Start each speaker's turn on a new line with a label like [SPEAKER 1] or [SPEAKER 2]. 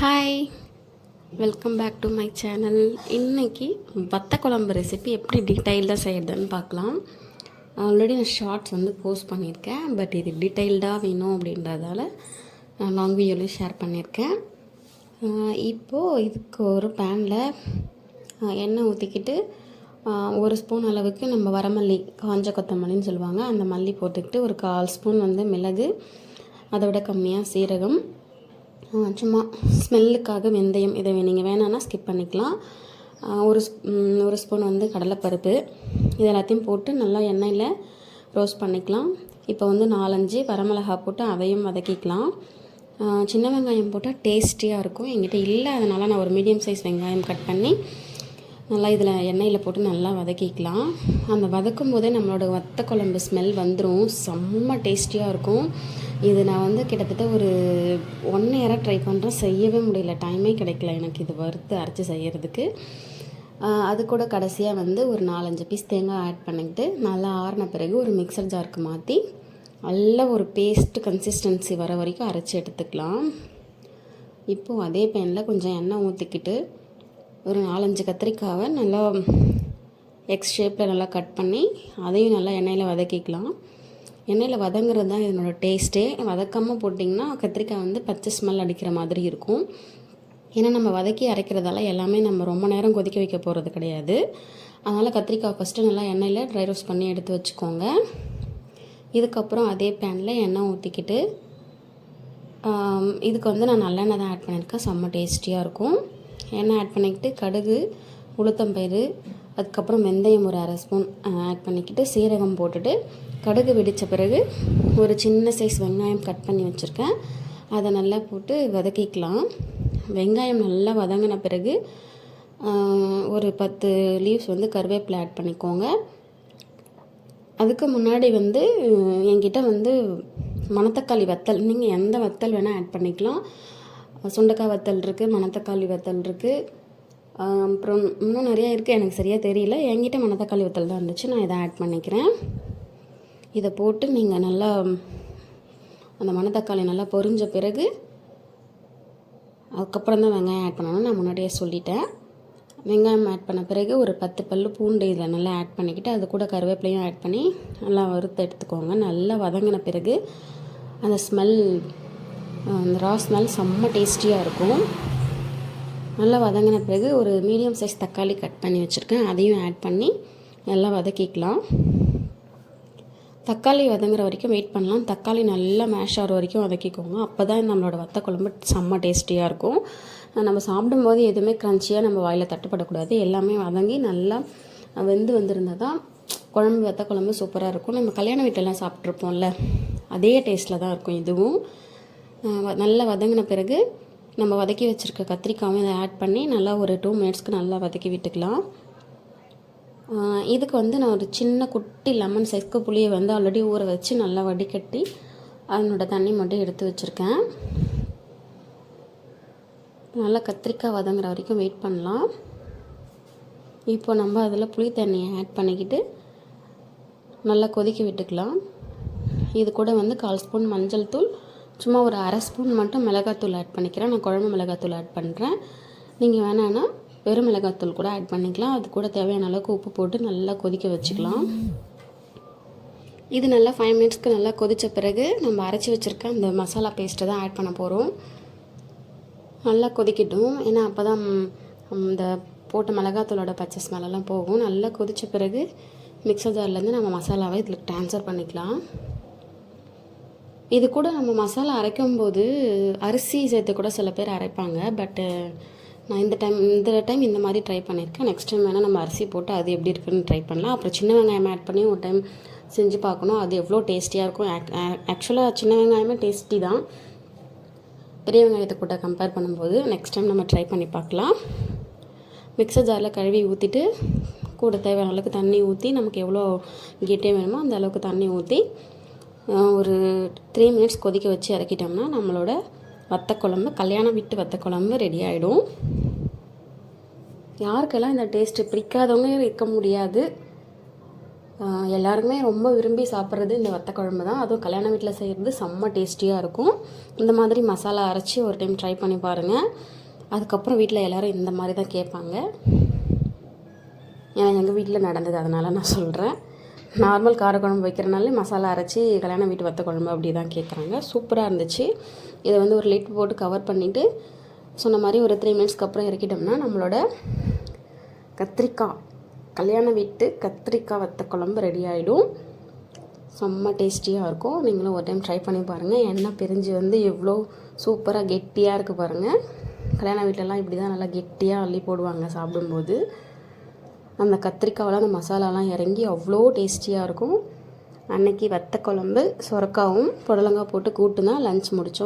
[SPEAKER 1] Hi welcome back to my channel இன்றைக்கி வத்த குழம்பு ரெசிபி எப்படி டீட்டெயில்டாக செய்கிறதுன்னு பார்க்கலாம். ஆல்ரெடி நான் ஷார்ட்ஸ் வந்து போஸ்ட் பண்ணியிருக்கேன் பட் இது டீட்டெயில்டாக வேணும் அப்படின்றதால நான் லாங் வீடியோலையும் ஷேர் பண்ணியிருக்கேன். இப்போது இதுக்கு ஒரு பேனில் எண்ணெய் ஊற்றிக்கிட்டு ஒரு ஸ்பூன் அளவுக்கு நம்ம வரமல்லி காஞ்ச கொத்தமல்லின்னு சொல்லுவாங்க அந்த மல்லி போட்டுக்கிட்டு ஒரு கால் ஸ்பூன் வந்து மிளகு அதை விட கம்மியாக சீரகம் சும்மா ஸ்மெல்லுக்காக வெந்தயம் இதை நீங்கள் வேணான்னா ஸ்கிப் பண்ணிக்கலாம். ஒரு ஒரு ஸ்பூன் வந்து கடலைப்பருப்பு. இது எல்லாத்தையும் போட்டு நல்லா எண்ணெயில் ரோஸ்ட் பண்ணிக்கலாம். இப்போ வந்து நாலஞ்சு வரமிளகா போட்டு அதையும் வதக்கிக்கலாம். சின்ன வெங்காயம் போட்டால் டேஸ்டியாக இருக்கும். என்கிட்ட இல்லை அதனால் நான் ஒரு மீடியம் சைஸ் வெங்காயம் கட் பண்ணி நல்லா இதில் எண்ணெயில் போட்டு நல்லா வதக்கிக்கலாம். அந்த வதக்கும் போதே நம்மளோட வத்த குழம்பு ஸ்மெல் வந்துடும் செம்ம டேஸ்டியாக இருக்கும். இது நான் வந்து கிட்டத்தட்ட ஒரு ஒன் இயராக ட்ரை பண்ணுறேன் செய்யவே முடியல. டைமே கிடைக்கல. எனக்கு இது வறுத்து அரைச்சி செய்கிறதுக்கு அது கூட கடைசியாக வந்து ஒரு நாலஞ்சு பீஸ் தேங்காய் ஆட் பண்ணிக்கிட்டு நல்லா ஆறின பிறகு ஒரு மிக்சர் ஜாருக்கு மாற்றி நல்ல ஒரு பேஸ்ட் கன்சிஸ்டன்சி வர வரைக்கும் அரைச்சி எடுத்துக்கலாம். இப்போது அதே பேனில் கொஞ்சம் எண்ணெய் ஊற்றிக்கிட்டு ஒரு நாலஞ்சு கத்திரிக்காவை நல்லா எக்ஸ் ஷேப்பில் நல்லா கட் பண்ணி அதையும் நல்லா எண்ணெயில் வதக்கிக்கலாம். எண்ணெயில் வதங்குறது தான் இதனோட டேஸ்ட்டே. வதக்காமல் போட்டிங்கன்னா கத்திரிக்காய் வந்து பச்சை ஸ்மெல் அடிக்கிற மாதிரி இருக்கும். ஏன்னா நம்ம வதக்கி அரைக்கிறதால எல்லாமே நம்ம ரொம்ப நேரம் கொதிக்க வைக்க போகிறது கிடையாது. அதனால் கத்திரிக்காய் ஃபஸ்ட்டு நல்லா எண்ணெயில் ட்ரை ரோஸ்ட் பண்ணி எடுத்து வச்சுக்கோங்க. இதுக்கப்புறம் அதே பேனில் எண்ணெய் ஊற்றிக்கிட்டு இதுக்கு வந்து நான் நல்லெண்ணெய் தான் ஆட் பண்ணியிருக்கேன். செம்ம டேஸ்டியாக இருக்கும். எண்ணெய் ஆட் பண்ணிக்கிட்டு கடுகு உளுத்தம்பயிறு அதுக்கப்புறம் வெந்தயம் ஒரு அரை ஸ்பூன் ஆட் பண்ணிக்கிட்டு சீரகம் போட்டுட்டு கடுகு வெடித்த பிறகு ஒரு சின்ன சைஸ் வெங்காயம் கட் பண்ணி வச்சுருக்கேன். அதை நல்லா போட்டு வதக்கிக்கலாம். வெங்காயம் நல்லா வதங்கின பிறகு ஒரு பத்து லீவ்ஸ் வந்து கருவேப்பிலை ஆட் பண்ணிக்கோங்க. அதுக்கு முன்னாடி வந்து என்கிட்ட வந்து மணத்தக்காளி வத்தல் நீங்கள் எந்த வத்தல் வேணால் ஆட் பண்ணிக்கலாம். சுண்டக்காய் வத்தல் இருக்குது மணத்தக்காளி வத்தல் இருக்குது அப்புறம் இன்னும் நிறையா இருக்குது எனக்கு சரியாக தெரியல. என்கிட்ட மணத்தக்காளி வத்தல் தான் இருந்துச்சு நான் இதை ஆட் பண்ணிக்கிறேன். இதை போட்டு நீங்கள் நல்லா அந்த மணத்தக்காளி நல்லா பொரிஞ்ச பிறகு அதுக்கப்புறம் தான் வெங்காயம் ஆட் பண்ணணும் நான் முன்னாடியே சொல்லிட்டேன். வெங்காயம் ஆட் பண்ண பிறகு ஒரு பத்து பல்லு பூண்டு இதில் நல்லா ஆட் பண்ணிக்கிட்டு அது கூட கருவேப்பிலையும் ஆட் பண்ணி நல்லா வறுத்து எடுத்துக்கோங்க. நல்லா வதங்கின பிறகு அந்த ஸ்மெல் அந்த ரா ஸ்மெல் செம்ம டேஸ்டியாக இருக்கும். நல்லா வதங்கின பிறகு ஒரு மீடியம் சைஸ் தக்காளி கட் பண்ணி வச்சுருக்கேன். அதையும் ஆட் பண்ணி நல்லா வதக்கிக்கலாம். தக்காளி வதங்குற வரைக்கும் வெயிட் பண்ணலாம். தக்காளி நல்லா மேஷ் ஆகிற வரைக்கும் வதக்கிக்கோங்க. அப்போ தான் நம்மளோட வத்த குழம்பு செம்ம டேஸ்டியாக இருக்கும். நம்ம சாப்பிடும்போது எதுவுமே க்ரன்ச்சியாக நம்ம வாயில் தட்டுப்படக்கூடாது. எல்லாமே வதங்கி நல்லா வெந்து வந்திருந்தால் தான் குழம்பு வத்த குழம்பு சூப்பராக இருக்கும். நம்ம கல்யாண வீட்டெல்லாம் சாப்பிட்ருப்போம்ல அதே டேஸ்ட்டில் தான் இருக்கும் இதுவும். வ- நல்லா வதங்கின பிறகு நம்ம வதக்கி வச்சுருக்க கத்திரிக்காயும் இதை ஆட் பண்ணி நல்லா ஒரு டூ மினிட்ஸ்க்கு நல்லா வதக்கி விட்டுக்கலாம். இதுக்கு வந்து நான் ஒரு சின்ன குட்டி லெமன் சைஸ்க்கு புளியை வந்து ஆல்ரெடி ஊற வச்சு நல்லா வடிகட்டி அதனோட தண்ணி மட்டும் எடுத்து வச்சுருக்கேன். நல்லா கத்திரிக்காய் வதங்குற வரைக்கும் வெயிட் பண்ணலாம். இப்போ நம்ம அதில் புளி தண்ணியை ஆட் பண்ணிக்கிட்டு நல்லா கொதிக்க விட்டுக்கலாம். இது கூட வந்து கால் ஸ்பூன் மஞ்சள் தூள் சும்மா ஒரு அரை ஸ்பூன் மட்டும் மிளகாத்தூள் ஆட் பண்ணிக்கிறேன். நான் குழம்பு மிளகாத்தூள் ஆட் பண்ணுறேன் நீங்கள் வேணான்னா வெறும் மிளகாத்தூள் கூட ஆட் பண்ணிக்கலாம். அது கூட தேவையான அளவுக்கு உப்பு போட்டு நல்லா கொதிக்க வச்சுக்கலாம். இது நல்லா ஃபைவ் மினிட்ஸ்க்கு நல்லா கொதித்த பிறகு நம்ம அரைச்சி வச்சுருக்க அந்த மசாலா பேஸ்ட்டை தான் ஆட் பண்ண போகிறோம் நல்லா கொதிக்கட்டும். ஏன்னா அப்போ தான் இந்த போட்ட மிளகாத்தூளோட பச்சை ஸ்மெல்லாம் போகும். நல்லா கொதித்த பிறகு மிக்சர் ஜார்லேருந்து நம்ம மசாலாவை இதில் ட்ரான்ஸ்ஃபர் பண்ணிக்கலாம். இது கூட நம்ம மசாலா அரைக்கும்போது அரிசி சேர்த்து கூட சில பேர் அரைப்பாங்க. பட்டு நான் இந்த டைம் இந்த டைம் இந்த மாதிரி ட்ரை பண்ணியிருக்கேன். நெக்ஸ்ட் டைம் வேணால் நம்ம அரிசி போட்டு அது எப்படி இருக்குன்னு ட்ரை பண்ணலாம். அப்புறம் சின்ன வெங்காயம் ஆட் பண்ணி ஒரு டைம் செஞ்சு பார்க்கணும். அது எவ்வளோ டேஸ்டியாக இருக்கும். ஆக்சுவலாக சின்ன வெங்காயமே டேஸ்டி தான். பெரிய வெங்காயத்தை கூட கம்பேர் பண்ணும்போது நெக்ஸ்ட் டைம் நம்ம ட்ரை பண்ணி பார்க்கலாம். மிக்சர் ஜாரில் கழுவி ஊற்றிட்டு கூட தேவையான அளவுக்கு தண்ணி ஊற்றி நமக்கு எவ்வளோ கெட்டியாக வேணுமோ அந்த அளவுக்கு தண்ணி ஊற்றி ஒரு த்ரீ மினிட்ஸ் கொதிக்க வச்சு இறக்கிட்டோம்னா நம்மளோட வத்த குழம்பு கல்யாணம் வீட்டு வத்த குழம்பு ரெடி ஆகிடும் யாருக்கெல்லாம் இந்த டேஸ்ட்டு பிடிக்காதவங்க இருக்க முடியாது. எல்லாருமே ரொம்ப விரும்பி சாப்பிட்றது இந்த வத்த குழம்பு தான். அதுவும் கல்யாண வீட்டில் செய்கிறது செம்ம டேஸ்டியாக இருக்கும். இந்த மாதிரி மசாலா அரைச்சி ஒரு டைம் ட்ரை பண்ணி பாருங்கள் அதுக்கப்புறம் வீட்டில் எல்லோரும் இந்த மாதிரி தான் கேட்பாங்க. ஏன்னா எங்கள் வீட்டில் நடந்தது அதனால் நான் சொல்கிறேன் நார்மல் காரக்குழம்பு வைக்கிறனாலே மசாலா அரைச்சி கல்யாண வீட்டு வத்த குழம்பு அப்படி தான் கேட்குறாங்க சூப்பராக இருந்துச்சு. இதை வந்து ஒரு லிட் போட்டு கவர் பண்ணிவிட்டு சொன்ன மாதிரி ஒரு த்ரீ மினிட்ஸ்க்கு அப்புறம் இறக்கிட்டோம்னா நம்மளோட கத்திரிக்காய் கல்யாண வீட்டு கத்திரிக்காய் வத்த குழம்பு ரெடி ஆகிடும் செம்ம டேஸ்டியாக இருக்கும். நீங்களும் ஒரு டைம் ட்ரை பண்ணி பாருங்கள் எண்ணெய் பிரிஞ்சு வந்து எவ்வளோ சூப்பராக கெட்டியாக இருக்குது பாருங்கள் கல்யாண வீட்டிலலாம் இப்படி தான் நல்லா கெட்டியாக அள்ளி போடுவாங்க சாப்பிடும்போது. அந்த கத்திரிக்காவெலாம் அந்த மசாலாலாம் இறங்கி அவ்வளோ டேஸ்டியாக இருக்கும். அன்னைக்கு வத்த குழம்பு சுரக்காவும் புடலங்காய் போட்டு கூட்டு தான் லஞ்ச் முடித்தோம்